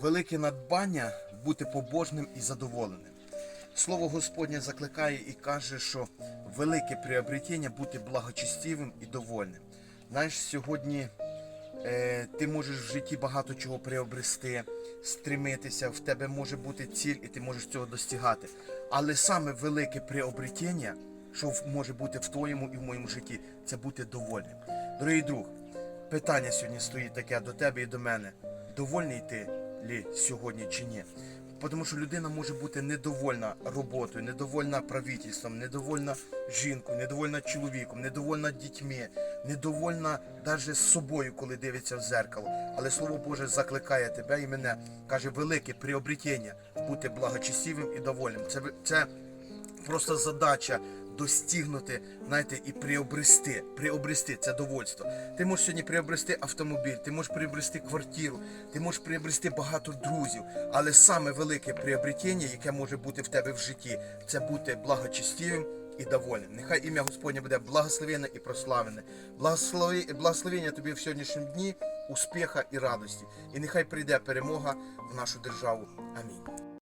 велике надбання бути побожним і задоволеним. Слово Господнє закликає і каже, що велике приобретення бути благочестивим і довольним. Знаєш, сьогодні е, ти можеш в житті багато чого приобрести, стремитися, в тебе може бути ціль, і ти можеш цього достигати. Але саме велике приобретення, що може бути в твоєму і в моєму житті, це бути довольним. Дорогий друг, питання сьогодні стоїть таке до тебе і до мене. Довольний ти лі сьогодні чи ні? Тому що людина може бути недовольна роботою, недовольна правительством, недовольна жінкою, недовольна чоловіком, недовольна дітьми, недовольна навіть собою, коли дивиться в зеркало. Але Слово Боже закликає тебе і мене, каже, велике приобретення бути благочестивим і довольним. Це, це просто задача достигнути, знаєте, і приобрести. Приобрести це довольство. Ти можеш сьогодні приобрести автомобіль, ти можеш приобрести квартиру, ти можеш приобрести багато друзів. Але саме велике приобретення, яке може бути в тебе в житті, це бути благочестивим і довольним. Нехай ім'я Господнє буде благословенне і прославлене. Благословення тобі в сьогоднішньому дні, успіха і радості. І нехай прийде перемога в нашу державу. Амінь.